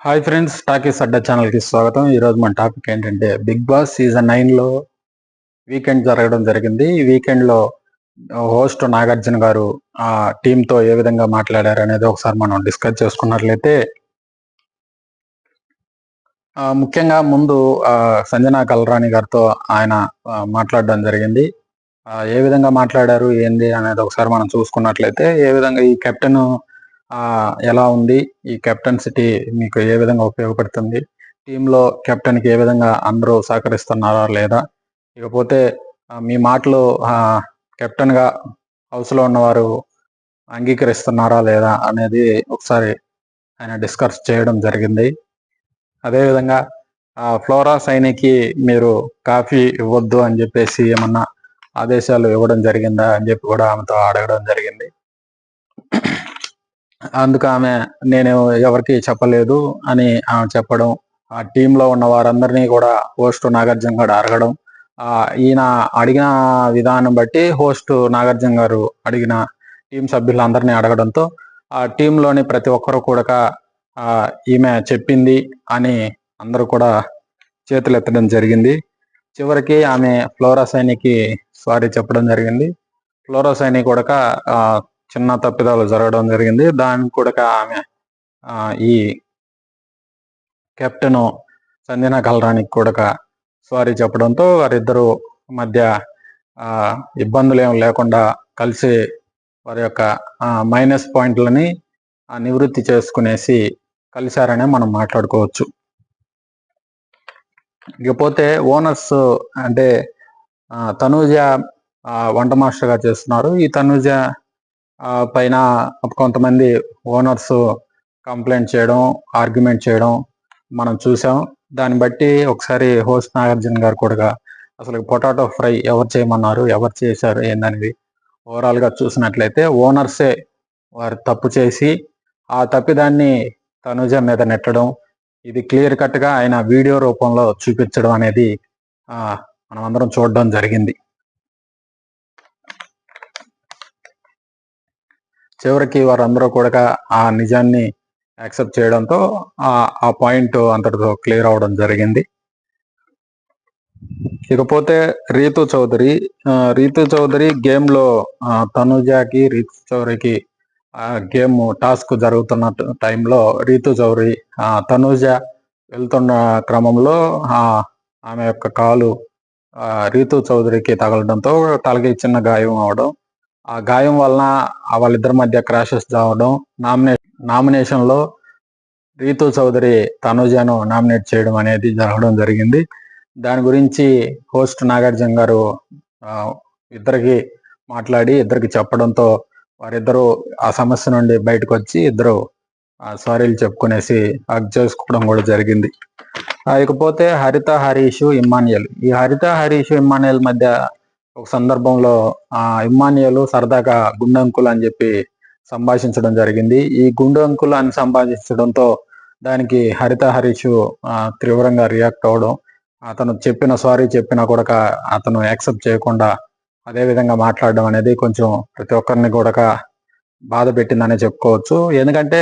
Hi friends talkies అడ్డా ఛానల్కి స్వాగతం. ఈరోజు మన టాపిక్ ఏంటంటే బిగ్ బాస్ సీజన్ నైన్లో వీకెండ్ జరగడం జరిగింది. ఈ వీకెండ్లో హోస్ట్ నాగార్జున గారు ఆ టీంతో ఏ విధంగా మాట్లాడారు అనేది ఒకసారి మనం డిస్కస్ చేసుకున్నట్లయితే ముఖ్యంగా ముందు సంజనా కల్రాణి గారితో ఆయన మాట్లాడడం జరిగింది. ఏ విధంగా మాట్లాడారు ఏంది అనేది ఒకసారి మనం చూసుకున్నట్లయితే ఏ విధంగా ఈ కెప్టెన్ ఎలా ఉంది? ఈ కెప్టెన్సిటీ మీకు ఏ విధంగా ఉపయోగపడుతుంది? టీంలో కెప్టెన్కి ఏ విధంగా అందరూ సహకరిస్తున్నారా లేదా? ఇకపోతే మీ మాటలు కెప్టెన్గా హౌస్లో ఉన్నవారు అంగీకరిస్తున్నారా లేదా అనేది ఒకసారి ఆయన డిస్కస్ చేయడం జరిగింది. అదేవిధంగా ఆ, ఫ్లోరా సైనికి మీరు కాఫీ ఇవ్వద్దు అని చెప్పేసి ఏమన్నా ఆదేశాలు ఇవ్వడం జరిగిందా అని చెప్పి కూడా ఆమెతో అడగడం జరిగింది. అందుకు ఆమె నేను ఎవరికి చెప్పలేదు అని ఆమె చెప్పడం ఆ టీంలో ఉన్న వారందరినీ కూడా హోస్ట్ నాగార్జున గారు అడగడం ఈయన అడిగిన విధానం బట్టి హోస్ట్ నాగార్జున గారు అడిగిన టీం సభ్యులందరినీ అడగడంతో ఆ టీంలోని ప్రతి ఒక్కరు కూడా ఈమె చెప్పింది అని అందరూ కూడా చేతులెత్తడం జరిగింది. చివరికి ఆమె ఫ్లోరా సైనికి సారీ చెప్పడం జరిగింది. ఫ్లోరా సైని కూడా చిన్న తప్పిదాలు జరగడం జరిగింది. దానికి కూడా ఆమె ఈ కెప్టెన్ చందిన కలరానికి కూడా సారీ చెప్పడంతో వారిద్దరూ మధ్య ఇబ్బందులు ఏం లేకుండా కలిసి వారి యొక్క మైనస్ పాయింట్లని నివృత్తి చేసుకునేసి కలిశారనే మనం మాట్లాడుకోవచ్చు. ఇకపోతే ఓనర్స్ అంటే తనూజ వంట మాస్టర్గా చేస్తున్నారు. ఈ తనూజ పైన కొంతమంది ఓనర్స్ కంప్లైంట్ చేయడం ఆర్గ్యుమెంట్ చేయడం మనం చూసాం. దాన్ని బట్టి ఒకసారి హోస్ట్ నాగార్జున గారు కూడా అసలు పొటాటో ఫ్రై ఎవరు చేయమన్నారు ఎవరు చేశారు ఏందనేది ఓవరాల్గా చూసినట్లయితే ఓనర్సే వారు తప్పు చేసి ఆ తప్పిదాన్ని తనుజ మీద నెట్టడం ఇది క్లియర్ కట్గా ఆయన వీడియో రూపంలో చూపించడం అనేది మనమందరం చూడడం జరిగింది. చివరికి వారందరూ కూడా ఆ నిజాన్ని యాక్సెప్ట్ చేయడంతో ఆ పాయింట్ అంతటితో క్లియర్ అవడం జరిగింది. ఇకపోతే రీతు చౌదరి రీతు చౌదరి గేమ్లో తనుజాకి రీతు చౌదరికి గేమ్ టాస్క్ జరుగుతున్న టైంలో రీతు చౌదరి తనుజ వెళ్తున్న క్రమంలో ఆమె యొక్క కాలు రీతు చౌదరికి తగలడంతో తలకి చిన్న గాయం అవడం ఆ గాయం వలన వాళ్ళిద్దరి మధ్య క్రాషెస్ రావడం నామినే నామినేషన్ నామినేషన్లో రీతు చౌదరి తనుజను నామినేట్ చేయడం అనేది జరగడం జరిగింది. దాని గురించి హోస్ట్ నాగార్జున గారు ఇద్దరికి మాట్లాడి ఇద్దరికి చెప్పడంతో వారిద్దరూ ఆ సమస్య నుండి బయటకు వచ్చి ఇద్దరు సారీలు చెప్పుకునేసి హక్ చేసుకోవడం కూడా జరిగింది. ఇకపోతే హరిత హరీషు ఇమ్మానియల్ ఈ హరిత హరీషు ఇమ్మానియల్ మధ్య ఒక సందర్భంలో ఆ ఇమ్మానియల్ సరదాగా గుండంకులు అని చెప్పి సంభాషించడం జరిగింది. ఈ గుండంకులు అంకుల్ అని సంభాషించడంతో దానికి హరిత హరీష్ తీవ్రంగా రియాక్ట్ అవడం అతను చెప్పిన సారీ చెప్పినా కూడా అతను యాక్సెప్ట్ చేయకుండా అదే విధంగా మాట్లాడడం అనేది కొంచెం ప్రతి ఒక్కరిని కూడా బాధ పెట్టిందనే చెప్పుకోవచ్చు. ఎందుకంటే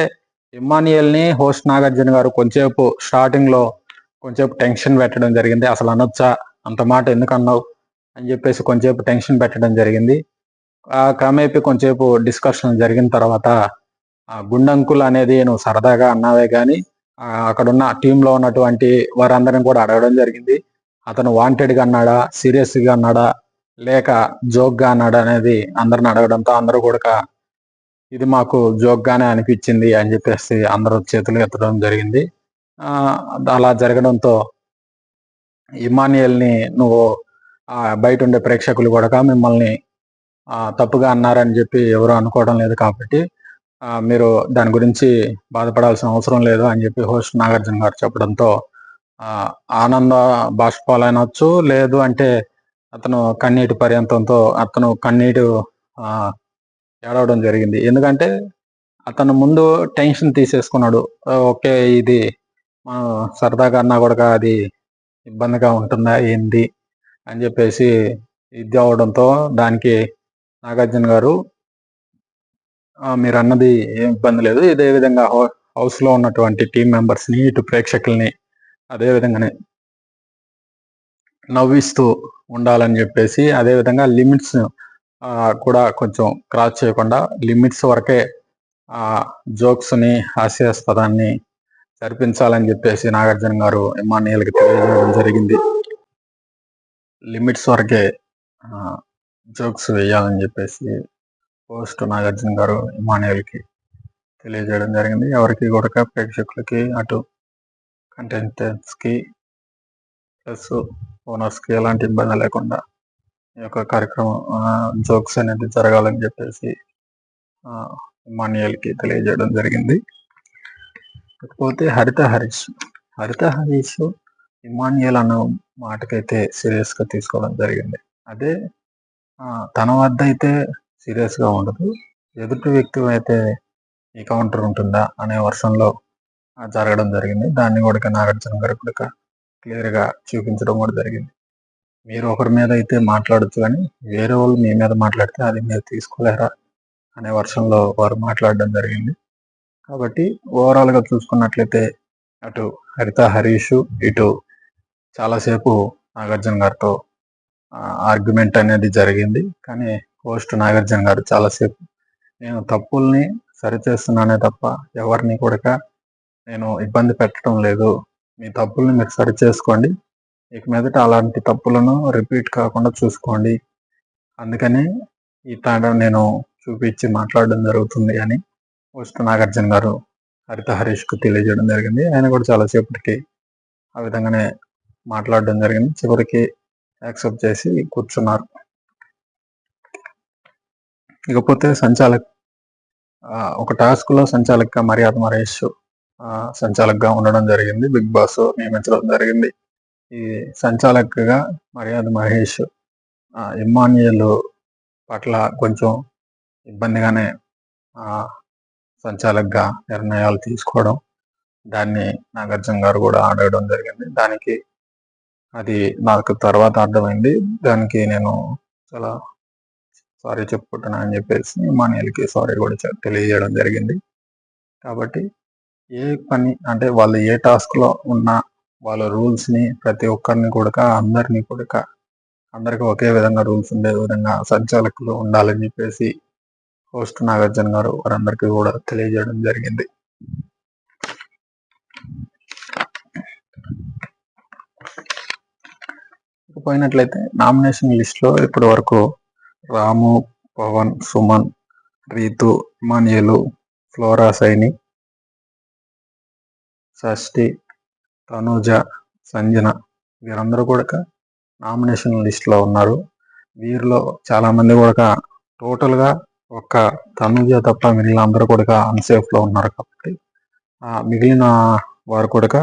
ఇమ్మానియల్ని హోస్ట్ నాగార్జున గారు కొంచెంసేపు స్టార్టింగ్లో కొంచెంసేపు టెన్షన్ పెట్టడం జరిగింది. అసలు అనొచ్చా? అంత మాట ఎందుకు అన్నావు? అని చెప్పేసి కొంచెంసేపు టెన్షన్ పెట్టడం జరిగింది. ఆ క్రమేపీ కొంచెంసేపు డిస్కషన్ జరిగిన తర్వాత గుండంకులు అనేది నువ్వు సరదాగా అన్నావే కానీ అక్కడున్న టీంలో ఉన్నటువంటి వారందరిని కూడా అడగడం జరిగింది. అతను వాంటెడ్గా అన్నాడా సీరియస్గా అన్నాడా లేక జోక్గా అన్నాడా అనేది అందరిని అడగడంతో అందరూ కూడా ఇది మాకు జోక్గానే అనిపించింది అని చెప్పేసి అందరూ చేతులు ఎత్తడం జరిగింది. అలా జరగడంతో ఇమానియల్ని నువ్వు బయట ఉండే ప్రేక్షకులు కూడా మిమ్మల్ని తప్పుగా అన్నారని చెప్పి ఎవరు అనుకోవడం లేదు కాబట్టి మీరు దాని గురించి బాధపడాల్సిన అవసరం లేదు అని చెప్పి హోస్ట్ నాగార్జున గారు చెప్పడంతో ఆనంద బాష్పాలనొచ్చు. లేదు అంటే అతను కన్నీటి పర్యంతంతో అతను కన్నీటి ఏడవడం జరిగింది. ఎందుకంటే అతను ముందు టెన్షన్ తీసేసుకున్నాడు. ఓకే ఇది మనం సరదాగా అన్నా కూడా అది ఇబ్బందిగా ఉంటుందా ఏంది? అని చెప్పేసి ఇది అవడంతో దానికి నాగార్జున గారు మీరు అన్నది ఏం ఇబ్బంది లేదు. ఇదే విధంగా హౌస్లో ఉన్నటువంటి టీం మెంబర్స్ని ఇటు ప్రేక్షకుల్ని అదే విధంగానే నవ్విస్తూ ఉండాలని చెప్పేసి అదేవిధంగా లిమిట్స్ కూడా కొంచెం క్రాస్ చేయకుండా లిమిట్స్ వరకే ఆ జోక్స్ని హాస్యాస్పదాన్ని జరిపించాలని చెప్పేసి నాగార్జున గారు ఇమానియల్కి తెలియజేయడం జరిగింది. లిమిట్స్ వరకే జోక్స్ వేయాలని చెప్పేసి పోస్ట్ నాగార్జున గారు ఇమానియల్కి తెలియజేయడం జరిగింది. ఎవరికి కూడా ప్రేక్షకులకి అటు కంటెంటెంట్స్కి ప్లస్ ఓనర్స్కి ఎలాంటి ఇబ్బంది లేకుండా ఈ యొక్క కార్యక్రమం జోక్స్ అనేది జరగాలని చెప్పేసి ఇమానియల్కి తెలియజేయడం జరిగింది. కాకపోతే హరిత హరీష్ హరిత హరీష్ ఇమాన్యుయల్ అన్న మాటకైతే సీరియస్గా తీసుకోవడం జరిగింది. అదే తన వద్ద అయితే సీరియస్గా ఉండదు. ఎదుటి వ్యక్తి అయితే ఈ కౌంటర్ ఉంటుందా అనే వర్షంలో జరగడం జరిగింది. దాన్ని కూడా నాగార్జున గారు కూడా క్లియర్గా చూపించడం కూడా జరిగింది. మీరు ఒకరి మీద అయితే మాట్లాడచ్చు కానీ వేరే వాళ్ళు మీ మీద మాట్లాడితే అది మీరు తీసుకోలేరా అనే వర్షంలో వారు మాట్లాడడం జరిగింది. కాబట్టి ఓవరాల్గా చూసుకున్నట్లయితే అటు హరిత హరీష్ ఇటు చాలాసేపు నాగార్జున గారితో ఆర్గ్యుమెంట్ అనేది జరిగింది. కానీ పోస్ట్ నాగార్జున గారు చాలాసేపు నేను తప్పుల్ని సరిచేస్తున్నానే తప్ప ఎవరిని కూడా నేను ఇబ్బంది పెట్టడం లేదు. మీ తప్పుల్ని మీరు సరి చేసుకోండి ఇక మీదట అలాంటి తప్పులను రిపీట్ కాకుండా చూసుకోండి. అందుకని ఈ తాండ నేను చూపించి మాట్లాడడం జరుగుతుంది అని పోస్ట్ నాగార్జున గారు హరిత హరీష్కు తెలియజేయడం జరిగింది. ఆయన కూడా చాలాసేపటికి ఆ విధంగానే మాట్లాడడం జరిగింది. చివరికి యాక్సెప్ట్ చేసి కూర్చున్నారు. ఇకపోతే సంచాలక్ ఒక టాస్క్లో సంచాలక్గా మర్యాద మరేష్ సంచాలక్గా ఉండడం జరిగింది. బిగ్ బాస్ నియమించడం జరిగింది. ఈ సంచాలక్గా మర్యాద మహేష్ ఇమ్మాన్యుయల్ పట్ల కొంచెం ఇబ్బందిగానే సంచాలక్గా నిర్ణయాలు తీసుకోవడం దాన్ని నాగార్జున గారు కూడా అడగడం జరిగింది. దానికి అది నాకు తర్వాత అర్థమైంది. దానికి నేను చాలా సారీ చెప్పుకుంటున్నా అని చెప్పేసి మా నీళ్ళకి సారీ కూడా తెలియజేయడం జరిగింది. కాబట్టి ఏ పని అంటే వాళ్ళు ఏ టాస్క్లో ఉన్నా వాళ్ళ రూల్స్ని ప్రతి ఒక్కరిని కూడా అందరినీ కూడా అందరికీ ఒకే విధంగా రూల్స్ ఉండే విధంగా సంచాలకులు ఉండాలని చెప్పేసి హోస్ట్ నాగార్జున గారు వారందరికీ కూడా తెలియజేయడం జరిగింది. పోయినట్లయితే నామినేషన్ లిస్ట్లో ఇప్పటి వరకు రాము పవన్ సుమన్ రీతు ఇమానియలు ఫ్లోరా సైని షష్ఠి తనూజ సంజన వీరందరూ కూడా నామినేషన్ లిస్ట్లో ఉన్నారు. వీరిలో చాలామంది కూడా టోటల్గా ఒక్క తనుజ తప్ప మిగిలిన అందరూ కూడా అన్సేఫ్లో ఉన్నారు కాబట్టి మిగిలిన వారు కూడా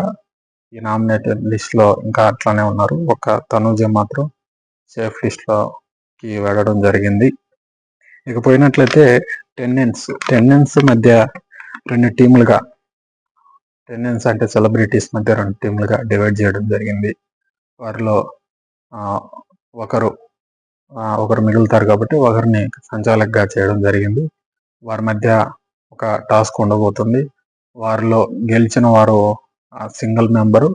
ఈ నామినేటెడ్ లిస్ట్లో ఇంకా అట్లానే ఉన్నారు. ఒక తనుజ మాత్రం సేఫ్ లిస్ట్లోకి వెళ్ళడం జరిగింది. ఇక పోయినట్లయితే టెన్నెన్స్ టెన్నెన్స్ మధ్య రెండు టీములుగా టెన్నెన్స్ అంటే సెలబ్రిటీస్ మధ్య రెండు టీములుగా డివైడ్ చేయడం జరిగింది. వారిలో ఒకరు ఒకరు మిగులుతారు కాబట్టి ఒకరిని సంచాలకుగా చేయడం జరిగింది. వారి మధ్య ఒక టాస్క్ ఉండబోతుంది. వారిలో గెలిచిన వారు సింగిల్ మెంబరు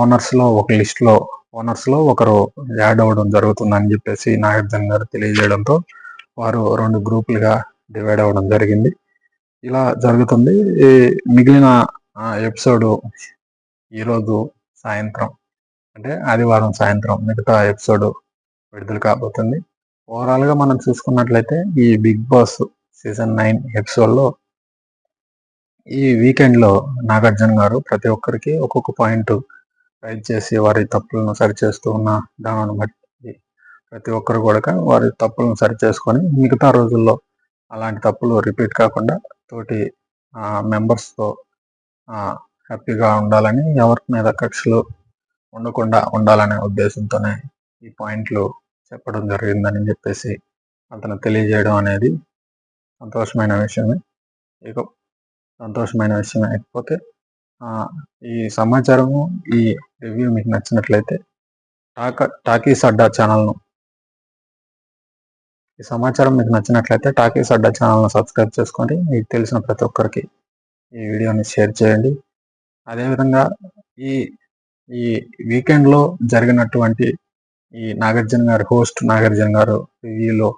ఓనర్స్లో ఒక లిస్ట్లో ఓనర్స్లో ఒకరు యాడ్ అవ్వడం జరుగుతుందని చెప్పేసి నాగార్జున గారు తెలియజేయడంతో వారు రెండు గ్రూపులుగా డివైడ్ అవ్వడం జరిగింది. ఇలా జరుగుతుంది. మిగిలిన ఎపిసోడ్ ఈరోజు సాయంత్రం అంటే ఆదివారం సాయంత్రం మిగతా ఎపిసోడ్ విడుదల కాబోతుంది. ఓవరాల్గా మనం చూసుకున్నట్లయితే ఈ బిగ్ బాస్ సీజన్ నైన్ ఎపిసోడ్లో ఈ వీకెండ్లో నాగార్జున గారు ప్రతి ఒక్కరికి ఒక్కొక్క పాయింట్ రైజ్ చేసి వారి తప్పులను సరిచేస్తూ ఉన్న దానిని బట్టి ప్రతి ఒక్కరు కూడా వారి తప్పులను సరిచేసుకొని మిగతా రోజుల్లో అలాంటి తప్పులు రిపీట్ కాకుండా తోటి మెంబర్స్తో హ్యాపీగా ఉండాలని ఎవరి మీద కక్షలు ఉండకుండా ఉండాలనే ఉద్దేశంతోనే ఈ పాయింట్లు చెప్పడం జరిగిందని చెప్పేసి అతను తెలియజేయడం అనేది సంతోషమైన విషయమే. ఇక సంతోషమైన విషయం అయిపోతే ఈ సమాచారము ఈ రివ్యూ మీకు నచ్చినట్లయితే టాక టాకీస్ అడ్డా ఛానల్ను ఈ సమాచారం మీకు నచ్చినట్లయితే టాకీస్ అడ్డా ఛానల్ను సబ్స్క్రైబ్ చేసుకోండి మీకు తెలిసిన ప్రతి ఒక్కరికి ఈ వీడియోని షేర్ చేయండి. అదేవిధంగా ఈ ఈ వీకెండ్లో జరిగినటువంటి ఈ నాగార్జున గారు హోస్ట్ నాగార్జున గారు రివ్యూలో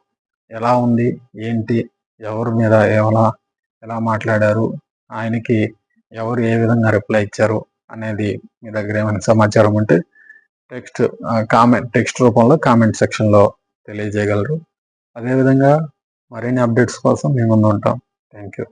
ఎలా ఉంది ఏంటి ఎవరి మీద ఎలా ఎలా మాట్లాడారు ఆయనకి ఎవరు ఏ విధంగా రిప్లై ఇచ్చారు అనేది మీ దగ్గర ఏమైనా సమాచారం ఉంటే టెక్స్ట్ కామెంట్ టెక్స్ట్ రూపంలో కామెంట్ సెక్షన్లో తెలియజేయగలరు. అదేవిధంగా మరిన్ని అప్డేట్స్ కోసం మేము ముందు ఉంటాం. Thank you